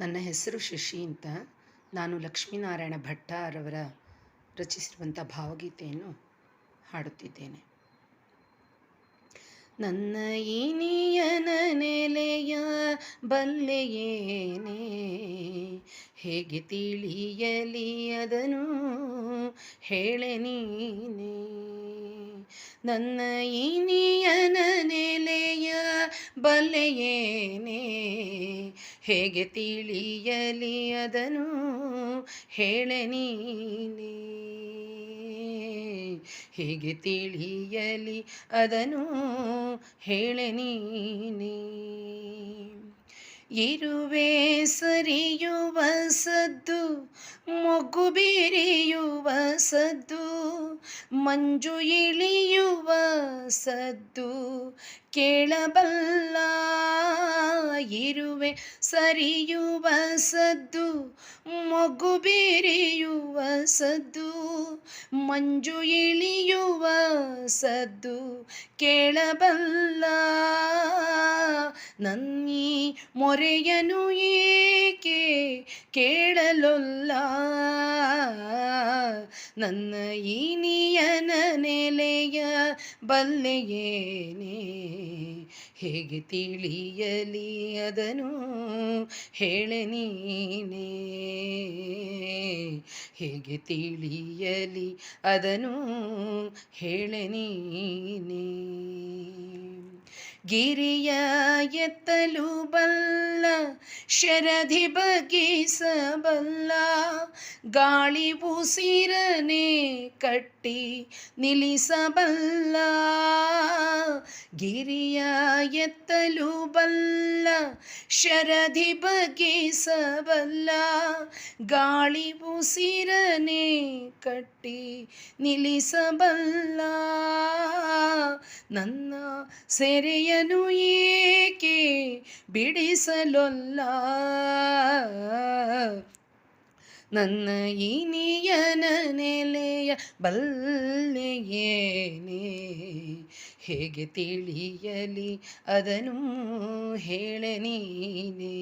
ನನ್ನ ಹೆಸರು ಶಶಿ ಅಂತ. ನಾನು ಲಕ್ಷ್ಮೀನಾರಾಯಣ ಭಟ್ಟಾರವರ ರಚಿಸಿರುವಂಥ ಭಾವಗೀತೆಯನ್ನು ಹಾಡುತ್ತಿದ್ದೇನೆ. ನನ್ನ ಇನಿಯನ ನೆಲೆಯ ಬಲ್ಲೆಯೇನೆ? ಹೇಗೆ ತಿಳಿಯಲಿ ಅದನು ಹೇಳೆ ನೀನೆ. ನನ್ನ ಇನಿಯನ ನೆಲೆಯ ಬಲ್ಲೆಯೇನೆ? ಹೇಗೆ ತಿಳಿಯಲಿ ಅದನು ಹೇಳೆ ಹೇಗೆ ತಿಳಿಯಲಿ ಅದನು ಹೇಳೆ ನೀನೆ? ಇರುವೆ ಸರಿಯುವ ಸದ್ದು ಮೊಗ್ಗು ಬಿರಿಯುವ ಸದ್ದು, ಮಂಜು ಇಳಿಯುವ ಸದ್ದು ಕೇಳಬಲ್ಲ. ಇರುವೆ ಸರಿಯುವ ಸದ್ದು ಮೊಗ್ಗು ಬೀರಿಯುವ ಸದ್ದು, ಮಂಜು ಇಳಿಯುವ ಸದ್ದು ಕೇಳಬಲ್ಲ. ನನ್ನಿ ಮೊರೆಯನು ಏಕೆ ಕೇಳಲೊಲ್ಲ. ನನ್ನ ಈನಿಯನ ನೆಲೆಯ ಬಲ್ಲೆಯೇನೆ? ಹೇಗೆ ತಿಳಿಯಲಿ ಅದನು ಹೇಳೆ ನೀನೇ? ಹೇಗೆ ತಿಳಿಯಲಿ ಅದನು ಹೇಳೆ ನೀನೇ? ಗಿರಿಯ ಎತ್ತಲು ಬಲ್ಲ ಶರಧಿ ಬಗೆಸಬಲ್ಲ, ಗಾಳಿ ಉಸಿರನೆ ಕಟ್ಟಿ ನಿಲ್ಲಿಸಬಲ್ಲ ಗಿರಿಯ ಎತ್ತಲು ಬಲ್ಲ ಶರಧಿ ಬಗೆಸಬಲ್ಲ, ಗಾಳಿ ಉಸಿರನೆ ಕಟ್ಟಿ ನಿಲ್ಲಿಸಬಲ್ಲ. ನನ್ನ ಸೆರೆಯನು ಏಕೆ ಬಿಡಿಸಲೊಲ್ಲ? ನನ್ನ ಇನಿಯನ ನೆಲೆಯ ಬಲ್ಲೆಯೇನೆ? ಹೇಗೆ ತಿಳಿಯಲಿ? ಅದನು ಹೇಳನೀನೇ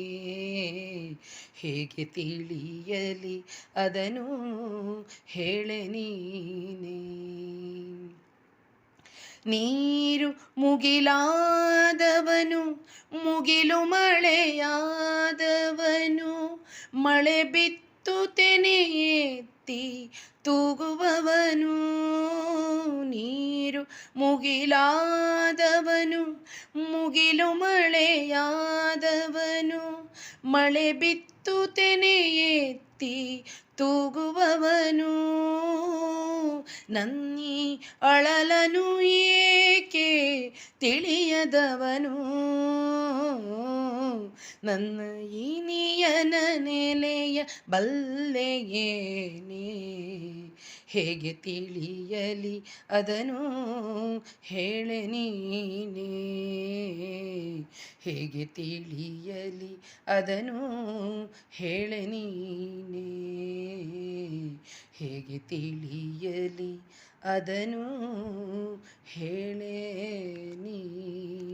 ಹೇಗೆ ತಿಳಿಯಲಿ? ಅದನು ಹೇಳನೀನೇ ನೀರು ಮುಗಿಲಾದವನು, ಮುಗಿಲು ಮಳೆಯಾದವನು, ಮಳೆ ಬಿತ್ತು ತೆನೆ ತೂಗುವವನು. ನೀರು ಮುಗಿಲಾದವನು ಮುಗಿಲು ಮಳೆಯಾದವನು ಮಳೆ ಬಿತ್ತು ತೆನೆ ಎತ್ತಿ ತೂಗುವವನು ನನ್ನಿ ಅಳಲನು ಏಕೆ ತಿಳಿಯದವನು ನನ್ನ ಇನಿಯನ ನೆಲೆಯ ಬಲ್ಲೆಯೇನೆ ಹೇಗೆ ತಿಳಿಯಲಿ ಅದನು ಹೇಳೆ ನೀನೇ? ಹೇಗೆ ತಿಳಿಯಲಿ ಅದನು ಹೇಳೆ ನೀನೇ? ಹೇಗೆ ತಿಳಿಯಲಿ ಅದನು ಹೇಳೆ ನೀನೇ